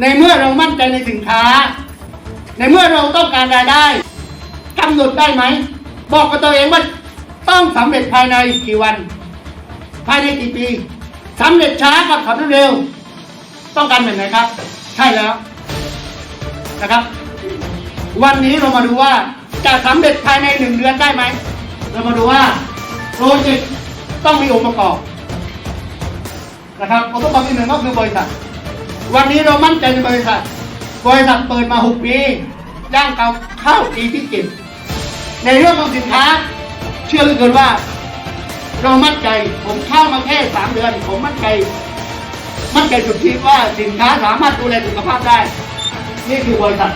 ในเมื่อเรามั่นใจในสินค้า ในเมื่อเราต้องการรายได้กำหนดได้ไหม บอกกับตัวเองว่าต้องสำเร็จภายในกี่วัน ภายในกี่ปีสำเร็จช้ากับสำเร็จเร็ว ต้องการแบบไหนครับ ใช่แล้วนะครับ วันนี้เรามาดูว่าจะสำเร็จภายในหนึ่งเดือนได้ไหม เรามาดูว่าโปรเจกต์ต้องมีองค์ประกอบนะครับองค์ประกอบที่หนึ่งก็คือบริษัท วันนี้เรามั่นใจในบริษัท บริษัทเปิดมาหกปีย่างเก่าเข้าปีที่เจ็ดในเรื่องของสินค้า เชื่อเหลือเกินว่า เรามั่นใจผมเข้ามาแค่สามเดือน ผมมั่นใจ มั่นใจสุดที่ว่าสินค้าสามารถดูแลสุขภาพได้ นี่คือบริษัท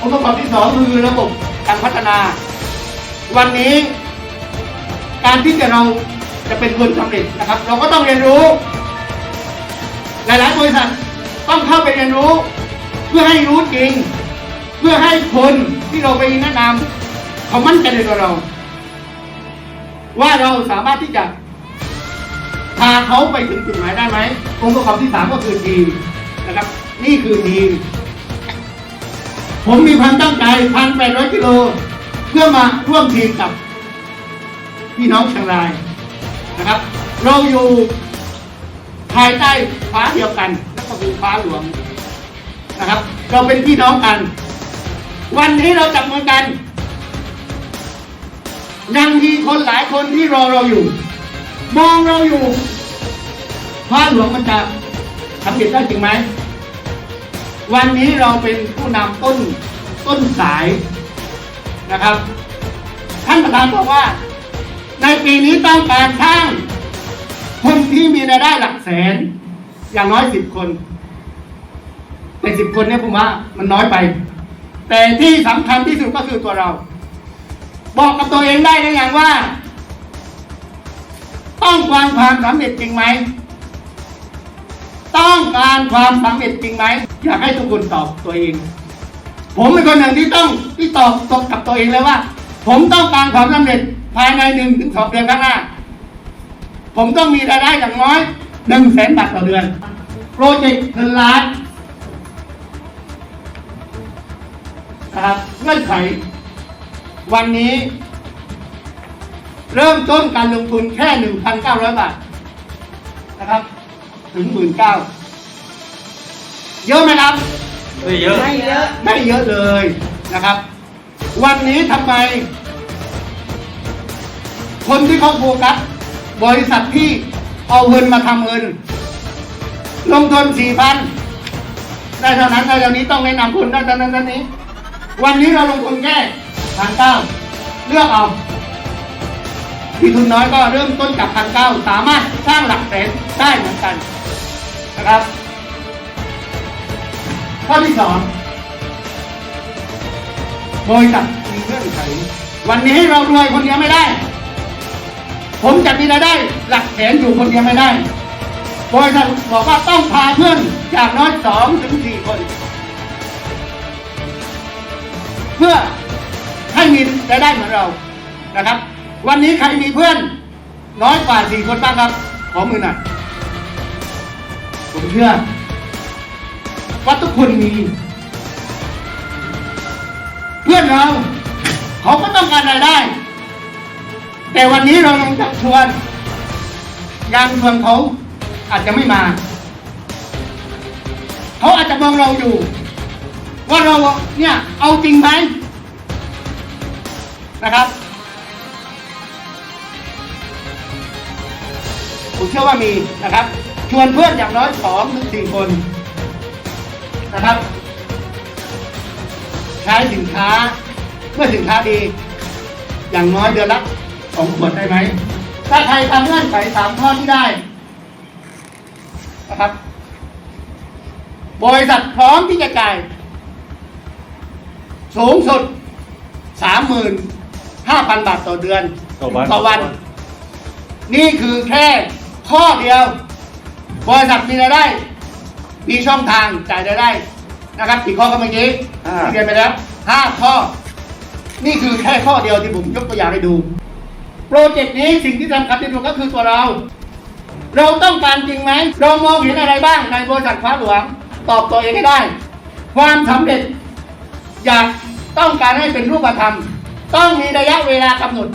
องค์ประกอบที่สองคือระบบการพัฒนา วันนี้ การที่จะเราจะเป็นคนสำเร็จนะครับ เราก็ต้องเรียนรู้ หลายๆบริษัท ต้องเข้าไปเรียนรู้ เพื่อให้รู้จริง เพื่อให้คนที่เราไปแนะนำเขามั่นใจในตัวเรา ว่าเราสามารถที่จะพาเขาไปถึงจุดหมายได้ไหมองค์ประกอบที่สามก็คือทีมนะครับ นี่คือทีม ผมมีความตั้งใจพันแปดร้อยกิโล เพื่อมาร่วมทีมกับพี่น้องเชียงรายนะครับ เราอยู่ภายใต้ฟ้าเดียวกันนั่น ก็คือฟ้าหลวงนะครับ เราเป็นพี่น้องกัน วันนี้เราจับมือกัน ยังมีคนหลายคนที่รอเราอยู่ มองเราอยู่ฟ้าหลวงมันจะสำเร็จได้จริงไหม วันนี้เราเป็นผู้นำต้นต้นสายนะครับ ท่านประธานบอกว่า ในปีนี้ต้องการสร้างคนที่มีรายได้หลักแสน อย่างน้อยสิบคนแต่สิบคนเนี่ยผมว่ามันน้อยไป แต่ที่สำคัญที่สุดก็คือตัวเรา บอกกับตัวเองได้หรือยังว่า ต้องการความสำเร็จจริงไหม ต้องการความสำเร็จจริงไหม อยากให้ทุกคนตอบตัวเอง ผมเป็นคนหนึ่งที่ต้องที่ตอบตอบกับตัวเองเลยว่า ผมต้องการความสำเร็จภายในหนึ่งถึงสองเดือนข้างหน้า ผมต้องมีรายได้อย่างน้อย หนึ่งแสนบาทต่อเดือน โปรเจกต์เงินล้านนะครับเงื่อนไข วันนี้ เริ่มต้นการลงทุนแค่หนึ่งพันเก้าร้อยบาทนะครับ ถึงหมื่นเก้าเยอะไหมครับ ไม่เยอะ ไม่เยอะไม่เยอะเลยนะครับ วันนี้ทำไม คนที่เขาโฟกัสบริษัทที่ เอาเงินมาทำเงิน ลงทุนสี่พันได้เท่านั้นได้เท่านี้ต้องแนะนำคุณได้เท่านั้นเท่านี้ วันนี้เราลงทุนแค่พันเก้าเลือกเอาที่ทุนน้อยก็เริ่มต้นจากพันเก้าสามารถสร้างหลักแสนได้เหมือนกันนะครับ ข้อที่สองบริษัทมีเงื่อนไขวันนี้เรารวยคนเดียวไม่ได้ ผมจะมีรายได้หลักแสนอยู่คนเดียวไม่ได้บริษัทบอกว่าต้องพาเพื่อนจากน้อยสองถึงสี่คน เพื่อให้มีรายได้เหมือนเรานะครับ วันนี้ใครมีเพื่อน น้อยกว่าสี่คนบ้างครับ ขอมือหน่อยผมเชื่อว่าทุกคนมี เพื่อนเรา เขาก็ต้องการรายได้ แต่วันนี้เราลองจับชวนยางชวนเขาอาจจะไม่มา เขาอาจจะมองเราอยู่ ว่าเราเนี่ยเอาจริงไหมนะครับผมเชื่อว่ามีนะครับ ชวนเพื่อนอย่างน้อยสองถึงสี่คนนะครับใช้สินค้าเมื่อสินค้าดี อย่างน้อยเดือนละ สองขวดได้ไหม ถ้าใครทำเงื่อนไขสามข้อที่ได้นะครับ บริษัทพร้อมที่จะจ่าย สูงสุดสามหมื่นห้าพันบาทต่อเดือนต่อวัน ต่อวัน นี่คือแค่ข้อเดียว บริษัทมีรายได้ มีช่องทางจ่ายรายได้นะครับกี่ข้อก็เมื่อกี้ห้าที่เรียนไปแล้วห้าข้อ นี่คือแค่ข้อเดียวที่ผมยกตัวอย่างให้ดูโป โปรเจกต์นี้สิ่งที่สำคัญที่สุดก็คือตัวเรา เราต้องการจริงไหม เรามองเห็นอะไรบ้างในบริษัทฟ้าหลวง ตอบตัวเองให้ได้ ความสำเร็จอยากต้องการให้เป็นรูปธรรม ต้องมีระยะเวลากำหนด